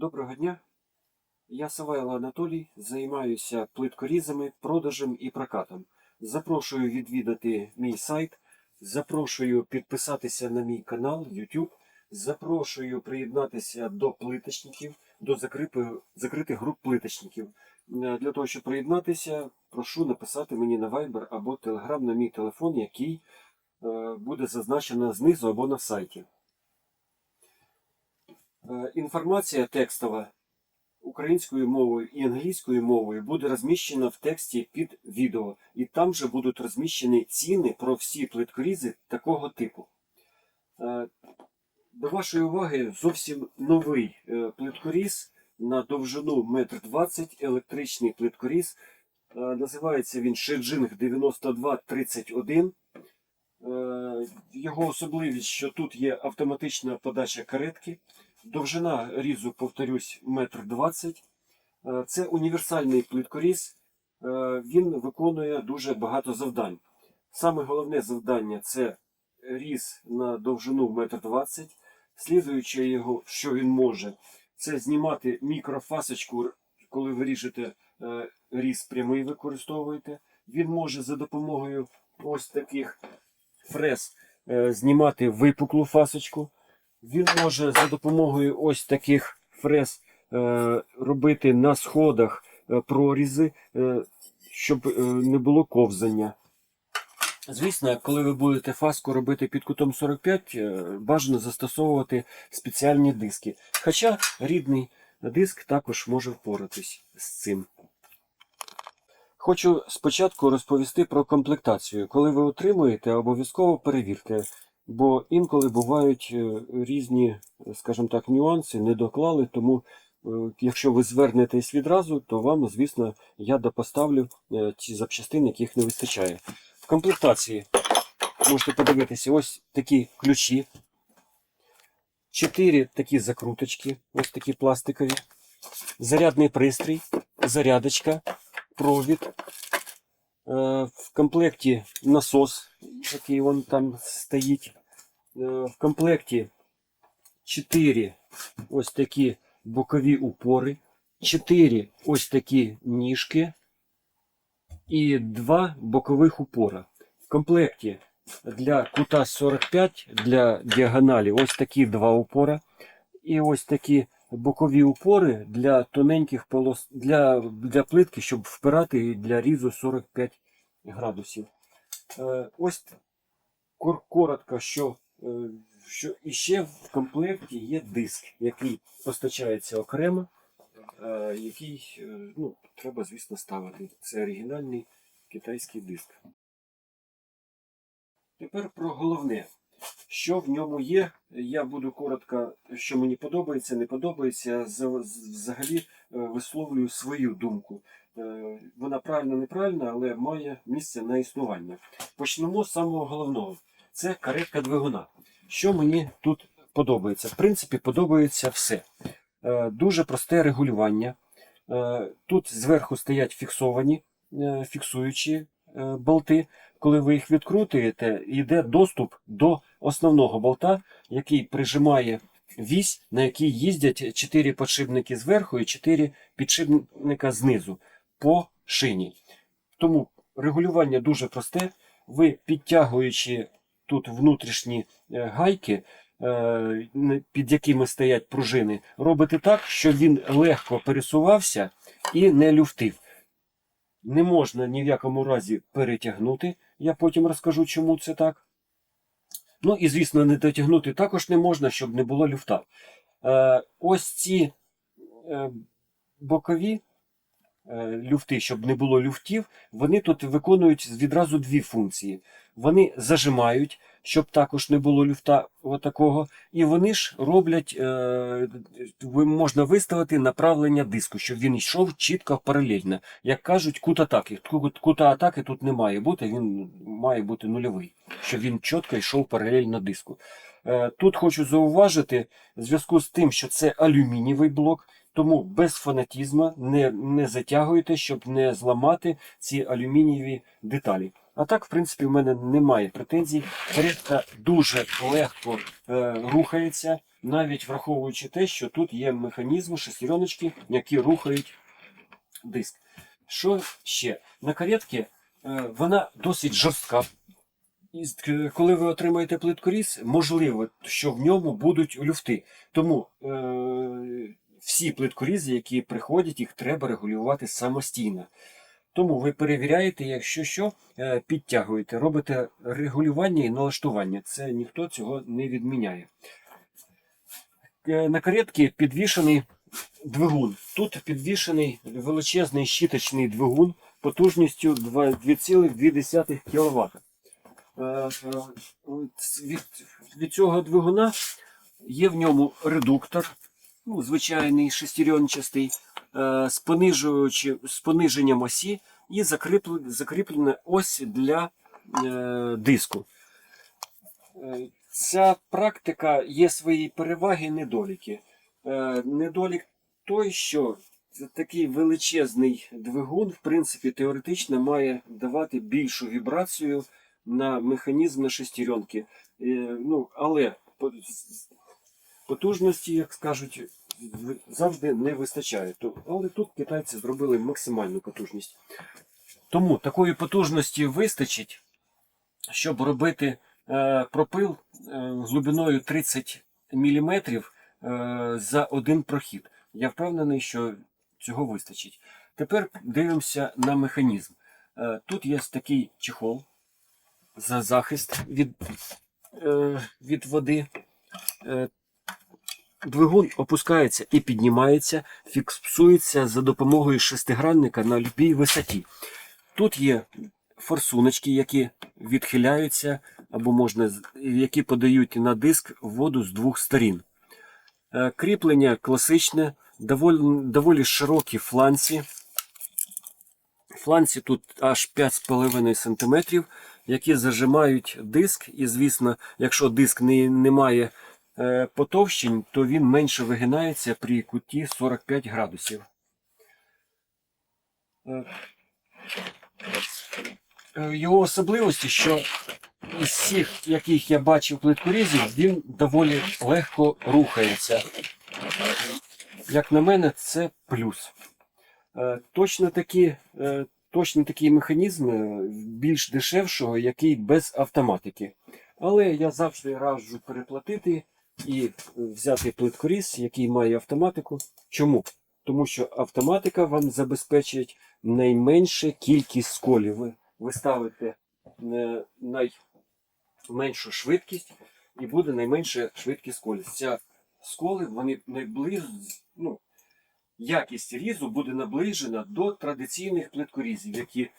Доброго дня. Я Савайло Анатолій, займаюся плиткорізами, продажем і прокатом. Запрошую відвідати мій сайт, запрошую підписатися на мій канал YouTube, запрошую приєднатися до плиточників, до закритих, груп плиточників. Е, Для того, щоб приєднатися, прошу написати мені на Viber або Telegram на мій телефон, який е, буде зазначено знизу або на сайті. Е, Інформація текстова українською мовою і англійською мовою буде розміщена в тексті під відео, і там же будуть розміщені ціни про всі плиткорізи такого типу. Е, До вашої уваги зовсім новий е, плиткоріз на довжину 1,20 м, електричний плиткоріз. Називається він Шеджинг 9231. Е, Його особливість, що тут є автоматична подача каретки. Довжина різу, повторюсь, 1,20 м. Е, Це універсальний плиткоріз. Е, Він виконує дуже багато завдань. Саме головне завдання це різ на довжину 1,20 м. Слідуюче його, що він може, це знімати мікрофасочку, коли ви ріжете е, різ прямий використовуєте. Він може за допомогою ось таких фрез знімати випуклу фасочку. Він може за допомогою ось таких фрез е, робити на сходах е, прорізи, е, щоб не було ковзання. Звісно, коли ви будете фаску робити під кутом 45, е, бажано застосовувати спеціальні диски. Хоча рідний диск також може впоратись з цим. Хочу спочатку розповісти про комплектацію. Коли ви отримуєте, обов'язково перевірте, бо інколи бувають е, різні, скажімо так, нюанси, не доклали, тому е, якщо ви звернетесь відразу, то вам, звісно, я допоставлю е, ті запчастини, яких не вистачає. В комплектації можете подивитися ось такі ключі, чотири такі закруточки, ось такі пластикові, зарядний пристрій, зарядочка, провід. Е, В комплекті насос, який вон там стоїть. Е, В комплекті 4 ось такі бокові упори, 4 ось такі ніжки і 2 бокових упора. В комплекті для кута 45 для діагоналі ось такі два упора. І ось такі бокові упори для тоненьких полос для, для плитки, щоб впирати для різу 45 градусів. Е, ось коротко, що, що іще в комплекті є диск, який постачається окремо, е, який е, ну, треба, звісно, ставити. Це оригінальний китайський диск. Тепер про головне. Що в ньому є, я буду коротко, що мені подобається, не подобається. Взагалі е, висловлюю свою думку. Вона правильна, неправильна, але має місце на існування. Почнемо з самого головного. Це каретка двигуна. Що мені тут подобається? В принципі, подобається все. Е, Дуже просте регулювання. Е, Тут зверху стоять фіксовані, е, фіксуючі болти. Коли ви їх відкрутуєте, йде доступ до основного болта, який прижимає вісь, на якій їздять 4 підшипники зверху і 4 підшипника знизу по шині. Тому регулювання дуже просте. Ви підтягуючи тут внутрішні е, гайки, е, під якими стоять пружини, робите так, щоб він легко пересувався і не люфтив. Не можна ні в якому разі перетягнути. Я потім розкажу, чому це так. Ну і, звісно, не дотягнути також не можна, щоб не було люфта. Е, ось ці бокові люфти, щоб не було люфтів, вони тут виконують відразу дві функції. Вони зажимають, щоб також не було люфта отакого. І вони ж роблять, е, можна виставити направлення диску, щоб він йшов чітко паралельно. Як кажуть, кут атаки. Кута атаки тут не має бути, він має бути нульовий, щоб він чітко йшов паралельно диску. Е, Тут хочу зауважити, в зв'язку з тим, що це алюмінієвий блок, тому без фанатізму не, не затягуйте, щоб не зламати ці алюмінієві деталі. А так, в принципі, в мене немає претензій. Каретка дуже легко е, рухається, навіть враховуючи те, що тут є механізми, шестереночки, які рухають диск. Що ще? На каретці е, вона досить жорстка. І коли ви отримаєте плиткоріз, можливо, що в ньому будуть люфти. Тому е, всі плиткорізи, які приходять, їх треба регулювати самостійно. Тому ви перевіряєте, якщо що, е, підтягуєте, робите регулювання і налаштування. Це ніхто цього не відміняє. Е, На каретці підвішений двигун. Тут підвішений величезний щіточний двигун потужністю 2,2 кВт. Е, від цього двигуна є в ньому редуктор, ну, звичайний шестеренчастий, е, з, понижуючи, з пониженням осі і закріпле- закріплена ось для е, диску. Е, Ця практика є свої переваги і недоліки. Недолік той, що такий величезний двигун, в принципі, теоретично має давати більшу вібрацію на механізм на шестеренки. Ну, але потужності, як скажуть, завжди не вистачає. Але тут китайці зробили максимальну потужність. Тому такої потужності вистачить, щоб робити е, пропил е, глибиною 30 мм е, за один прохід. Я впевнений, що цього вистачить. Тепер дивимося на механізм. Тут є такий чехол за захист від, від води. Двигун опускається і піднімається, фіксується за допомогою шестигранника на будь-якій висоті. Тут є форсуночки, які відхиляються або можна, які подають на диск воду з двох сторін. Е, Кріплення класичне, доволі, доволі широкі фланці. Фланці тут аж 5,5 см, які зажимають диск. І, звісно, якщо диск не, не має потовщень, то він менше вигинається при куті 45 градусів. Е, е, Його особливості, що із всіх, яких я бачив плиткорізів, він доволі легко рухається. Як на мене, це плюс. Е, Точно такі, е, точно такі механізми більш дешевшого, який без автоматики. Але я завжди раджу переплатити і е, взяти плиткоріз, який має автоматику. Чому? Тому що автоматика вам забезпечить найменше кількість сколів. Ви, ви ставите е, найменшу швидкість і буде найменша швидкість сколів. Ця сколи вони найближ... ну, якість різу буде наближена до традиційних плиткорізів, які, е,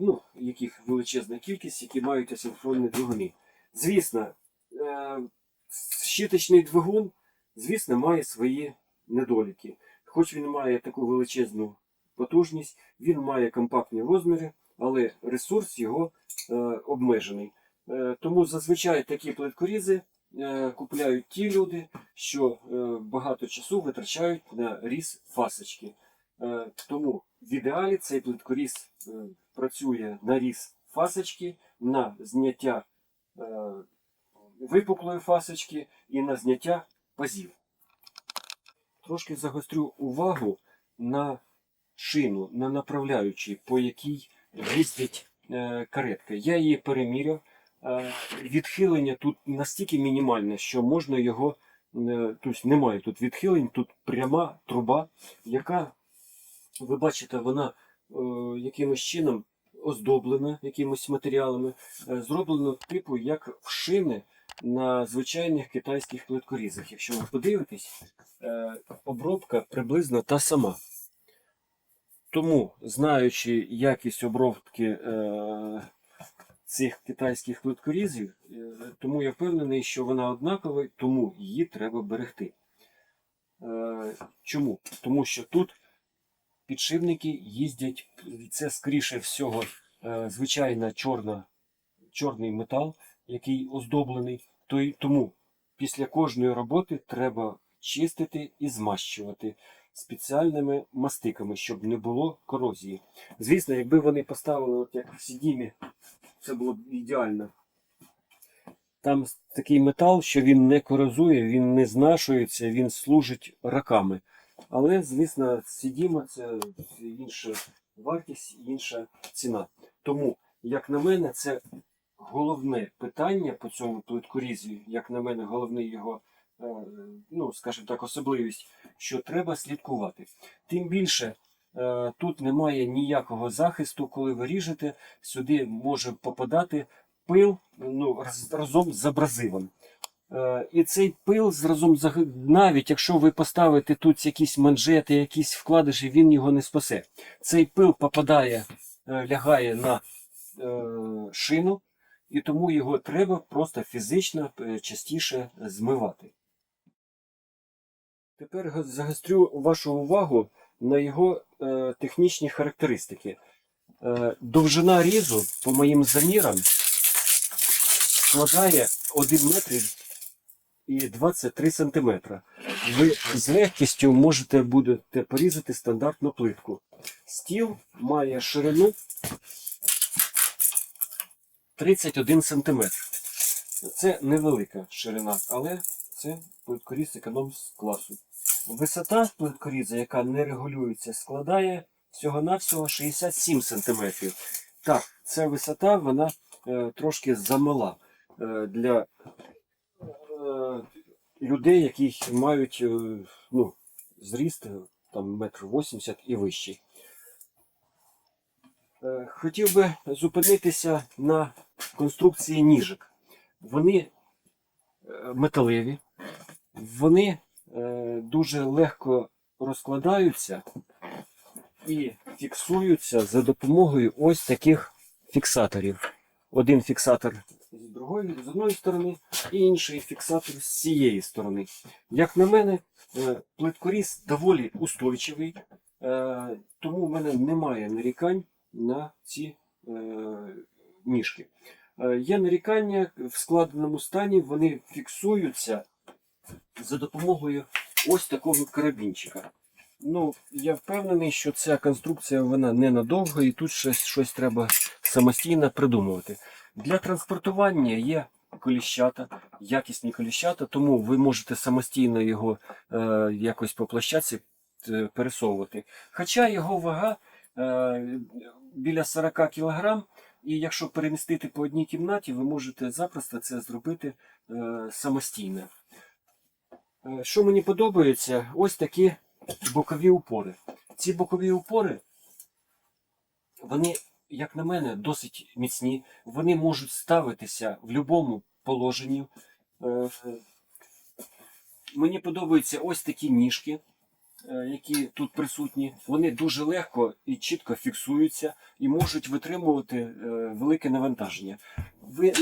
ну, яких величезна кількість, які мають асинхронні двигуни. Звісно, щиточний двигун, звісно, має свої недоліки. Хоч він має таку величезну потужність, він має компактні розміри, але ресурс його е, обмежений. Е, тому зазвичай такі плиткорізи е, купляють ті люди, що е, багато часу витрачають на різ фасочки. Е, тому в ідеалі цей плиткоріз е, працює на різ фасочки, на зняття е, випуклої фасочки і на зняття пазів. Трошки загострю увагу на шину, на направляючій, по якій їздить е, каретка. Я її переміряв. Е, відхилення тут настільки мінімальне, що можна його. е, Тобто немає тут відхилень, тут пряма труба, яка, ви бачите, вона е, якимось чином оздоблена якимось матеріалами, е, зроблено типу як в шини на звичайних китайських плиткорізах. Якщо ви подивитесь, е, обробка приблизно та сама. Тому, знаючи якість обробки е, цих китайських плиткорізів, е, тому я впевнений, що вона однакова, тому її треба берегти. Чому? Тому що тут підшипники їздять, це скоріше всього звичайна чорна, чорний метал, який оздоблений. То- Тому після кожної роботи треба чистити і змащувати. спеціальними мастиками, щоб не було корозії. Звісно, якби вони поставили, от як в Сідімі, це було б ідеально. Там такий метал, що він не корозує, він не знашується, він служить роками. Але, звісно, Сідіма це інша вартість, інша ціна. Тому, як на мене, це головне питання по цьому плиткорізі, як на мене, головний його, е, ну, скажімо так, особливість, що треба слідкувати. Тим більше. е, Тут немає ніякого захисту, коли ви ріжете, сюди може попадати пил ну, разом з абразивом. Е, І цей пил разом з навіть якщо ви поставите тут якісь манжети, якісь вкладиші, він його не спасе. Цей пил попадає, лягає на шину, і тому його треба просто фізично е, частіше змивати. Тепер загострю вашу увагу на його е, технічні характеристики. Е, довжина різу, по моїм замірам, складає 1 метр і 23 сантиметра. Ви з легкістю можете будете порізати стандартну плитку. Стіл має ширину 31 сантиметр. Це невелика ширина, але це плиткоріз економ класу. Висота плиткоріза, яка не регулюється, складає всього-навсього 67 см. Так, ця висота вона е, трошки замала е, для е, людей, які мають е, ну, зріст е, там, метр 80 і вищий. Е, Хотів би зупинитися на конструкції ніжок. Вони е, металеві, вони е, дуже легко розкладаються і фіксуються за допомогою ось таких фіксаторів. Один фіксатор з другої, з одної сторони, і інший фіксатор з цієї сторони. Як на мене, плиткоріз доволі устойчивий, тому в мене немає нарікань на ці е, ніжки. Е, Є нарікання в складеному стані, вони фіксуються за допомогою ось такого карабінчика. Ну, я впевнений, що ця конструкція вона ненадовго і тут щось, щось треба самостійно придумувати. Для транспортування є коліщата, якісні коліщата, тому ви можете самостійно його е, якось по площадці е, пересовувати. Хоча його вага е, біля 40 кг, і якщо перемістити по одній кімнаті, ви можете запросто це зробити е, самостійно. Е, Що мені подобається, ось такі бокові упори. Ці бокові упори, вони, як на мене, досить міцні. Вони можуть ставитися в будь-якому положенні. Е, Мені подобаються ось такі ніжки, які тут присутні. Вони дуже легко і чітко фіксуються і можуть витримувати е, велике навантаження. Ви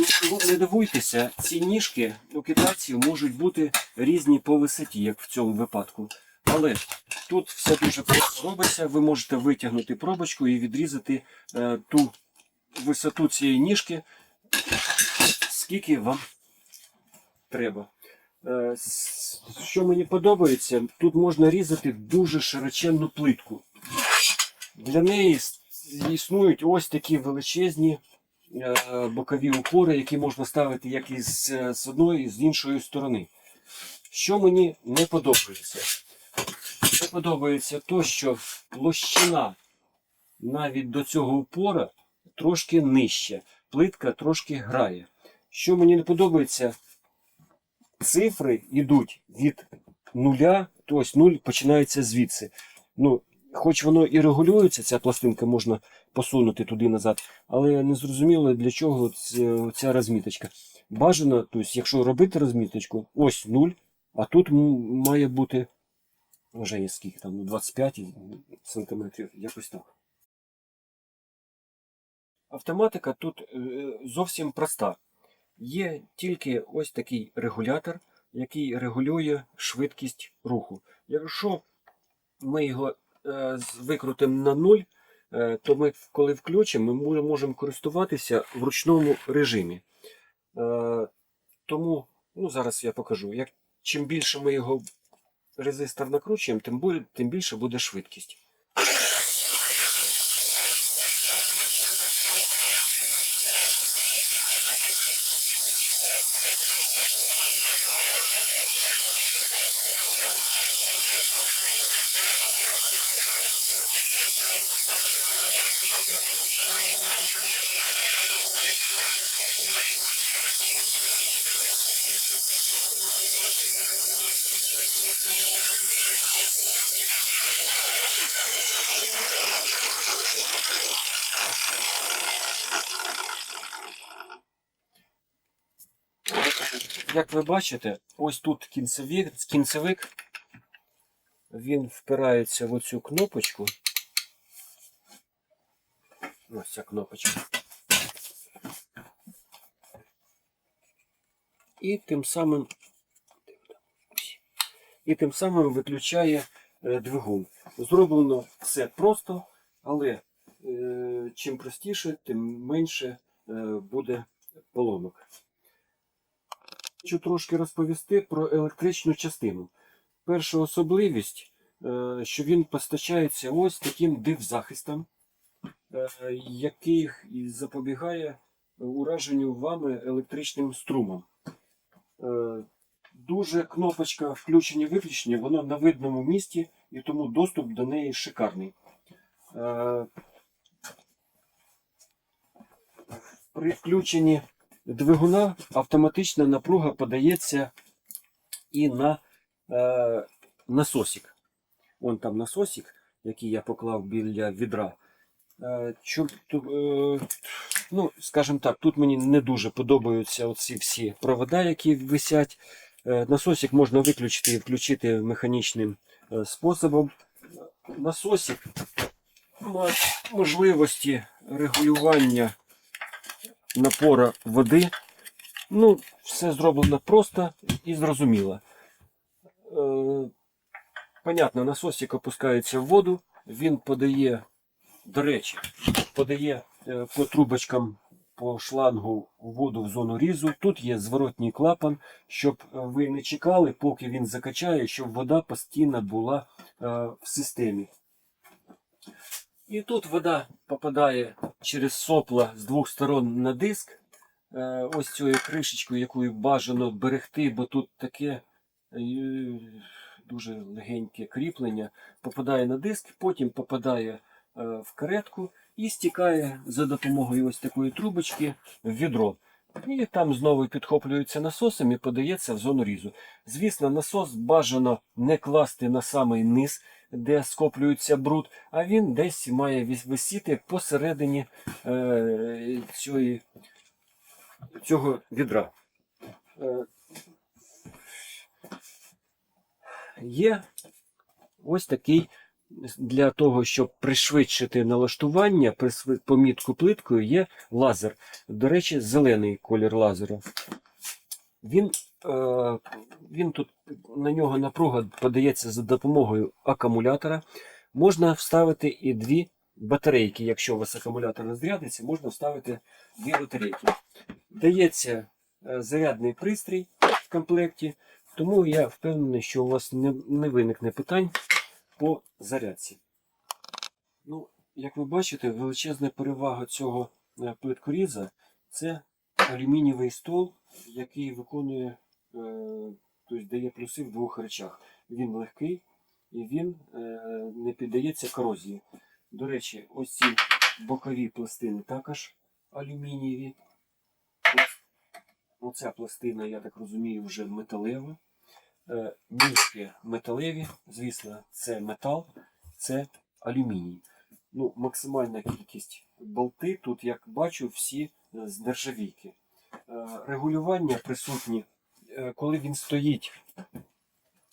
не дивуйтеся, ці ніжки у китайців можуть бути різні по висоті, як в цьому випадку. Але тут все дуже просто робиться. Ви можете витягнути пробочку і відрізати е, ту висоту цієї ніжки, скільки вам треба. Е, що мені подобається, тут можна різати дуже широченну плитку. Для неї існують ось такі величезні е, бокові упори, які можна ставити як із е, з одної, і з іншої сторони. Що мені не подобається? Не подобається то, що площина навіть до цього упора трошки нижча. Плитка трошки грає. Що мені не подобається, цифри йдуть від нуля, тобто нуль починається звідси. Ну, хоч воно і регулюється, ця пластинка можна посунути туди назад, але не зрозуміло для чого ця, розміточка. Бажано, тобто, якщо робити розміточку, ось нуль, а тут має бути вже є скільки там, ну, 25 сантиметрів, якось так. Автоматика тут е, зовсім проста. Є тільки ось такий регулятор, який регулює швидкість руху. Якщо ми його е, викрутимо на нуль, е, то ми, коли включимо, ми можемо користуватися в ручному режимі. Е, тому ну, зараз я покажу. Як, чим більше ми його резистор накручуємо, тим, більше буде швидкість. Як ви бачите, ось тут кінцевик, кінцевик він впирається в оцю кнопочку. Ось ця кнопочка. І тим самим і тим самим виключає е, двигун. Зроблено все просто, але е, чим простіше, тим менше е, буде поломок. Хочу трошки розповісти про електричну частину. Перша особливість, що він постачається ось таким дивзахистом, який запобігає ураженню вами електричним струмом. Е, Дуже кнопочка включення-виключення, вона на видному місці, і тому доступ до неї шикарний. Е, При включенні двигуна автоматична напруга подається і на е, насосик. Вон там насосик, який я поклав біля відра. Ну, скажімо так, тут мені не дуже подобаються оці всі провода, які висять. Е, насосик можна виключити і включити механічним е, способом. Насосик має можливості регулювання напора води. Ну, все зроблено просто і зрозуміло. Е, понятно, насосик опускається в воду, він подає, до речі, подає по трубочкам по шлангу воду в зону різу. Тут є зворотній клапан, щоб е, ви не чекали, поки він закачає, щоб вода постійно була е, в системі. І тут вода попадає через сопла з двох сторон на диск. Е, Ось цією кришечкою, яку бажано берегти, бо тут таке е, дуже легеньке кріплення. Попадає на диск, потім попадає е, в каретку і стікає за допомогою ось такої трубочки в відро. І там знову підхоплюється насосом і подається в зону різу. Звісно, насос бажано не класти на самий низ, де скоплюється бруд, а він десь має висіти посередині е, цієї, цього відра. Е, є ось такий для того, щоб пришвидшити налаштування, помітку плиткою, є лазер. До речі, зелений колір лазера. Він, е, він тут на нього напруга подається за допомогою акумулятора. Можна вставити і дві батарейки. Якщо у вас акумулятор розрядиться, можна вставити дві батарейки. Дається е, зарядний пристрій в комплекті, тому я впевнений, що у вас не, не виникне питань по зарядці. Ну, як ви бачите, величезна перевага цього е, плиткоріза це алюмінієвий стол, який виконує, е, тобто дає плюси в двох речах. Він легкий і він е, не піддається корозії. До речі, ось ці бокові пластини також алюмінієві. Оця пластина, я так розумію, вже металева. Е, Ніжки металеві, звісно, це метал, це алюміній. Ну, максимальна кількість болти. Тут, як бачу, всі е, з нержавійки. Е, Регулювання присутні, е, коли він стоїть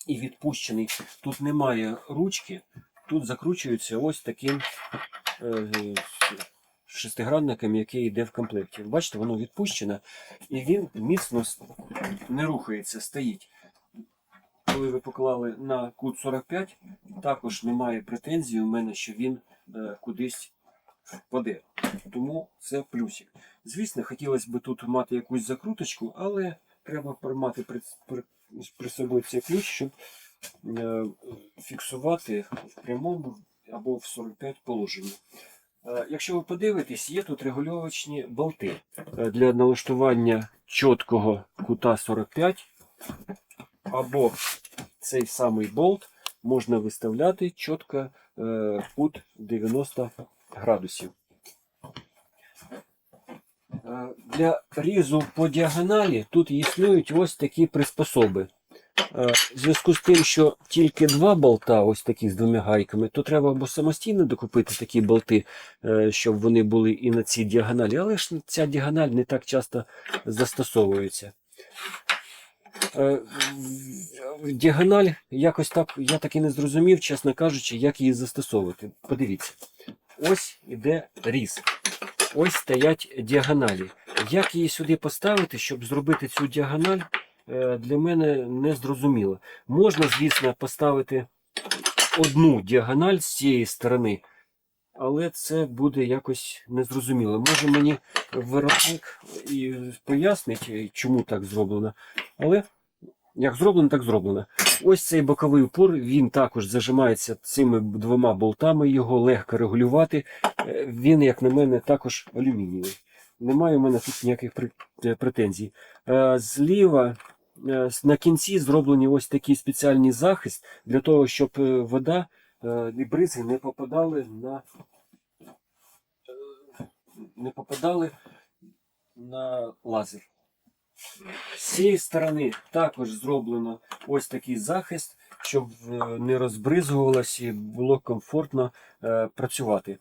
і відпущений, тут немає ручки, тут закручується ось таким е, шестигранником, який йде в комплекті. Бачите, воно відпущене, і він міцно не рухається, стоїть. Коли ви поклали на кут 45, також немає претензій у мене, що він е, кудись впаде. Тому це плюсик. Звісно, хотілося б тут мати якусь закруточку, але треба мати при, при, при собі цей ключ, щоб е, фіксувати в прямому або в 45 положенні. Е, Якщо ви подивитесь, є тут регульовочні болти е, для налаштування чіткого кута 45, або цей самий болт можна виставляти чітко е, кут 90 градусів. Е, Для різу по діагоналі тут існують ось такі приспособи. Е, В зв'язку з тим, що тільки два болта, ось такі з двома гайками, то треба або самостійно докупити такі болти, е, щоб вони були і на цій діагоналі. Але ж ця діагональ не так часто застосовується. Е, Діагональ якось так, я так і не зрозумів, чесно кажучи, як її застосовувати. Подивіться. Ось іде різ. Ось стоять діагоналі. Як її сюди поставити, щоб зробити цю діагональ, е, для мене не зрозуміло. Можна, звісно, поставити одну діагональ з цієї сторони, але це буде якось незрозуміло. Може мені виробник і пояснить, чому так зроблено. Але як зроблено, так зроблено. Ось цей боковий упор, він також зажимається цими двома болтами, його легко регулювати. Е, Він, як на мене, також алюмінієвий. Немає у мене тут ніяких е, претензій. Е, Зліва на кінці зроблені ось такий спеціальний захист для того, щоб вода і бризи не попадали на не попадали на лазер. З цієї сторони також зроблено ось такий захист, щоб е, не розбризгувалося і було комфортно е, працювати.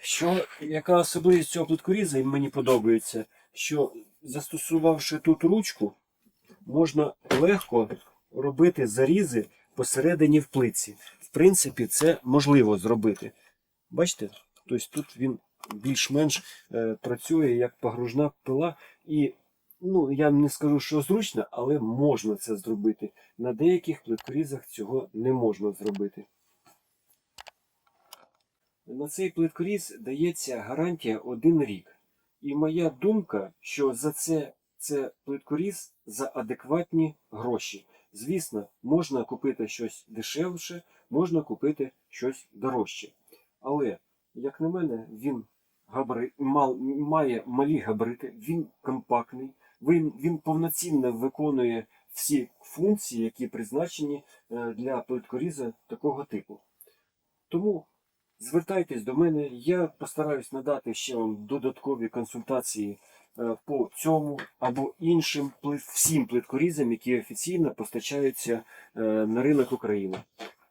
Що, яка особливість цього плиткоріза і мені подобається, що застосувавши тут ручку, можна легко робити зарізи посередині в плитці. В принципі, це можливо зробити. Бачите? Тобто тут він більш-менш е, працює як погружна пила. І ну, я не скажу, що зручно, але можна це зробити. На деяких плиткорізах цього не можна зробити. На цей плиткоріз дається гарантія один рік. І моя думка, що за це, це плиткоріз за адекватні гроші. Звісно, можна купити щось дешевше, можна купити щось дорожче. Але, як на мене, він габари... мал... має малі габарити, він компактний, він, він повноцінно виконує всі функції, які призначені е, для плиткоріза такого типу. Тому звертайтесь до мене, я постараюсь надати ще вам додаткові консультації е, по цьому або іншим всім плиткорізам, які офіційно постачаються е, на ринок України.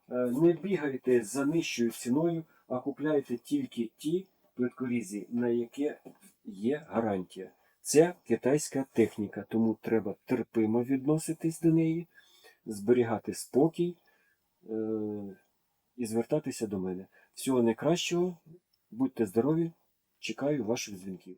Не бігайте за нижчою ціною, а купляйте тільки ті плиткорізи, на які є гарантія. Це китайська техніка, тому треба терпимо відноситись до неї, зберігати спокій е, і звертатися до мене. Всього найкращого, будьте здорові, чекаю ваших дзвінків.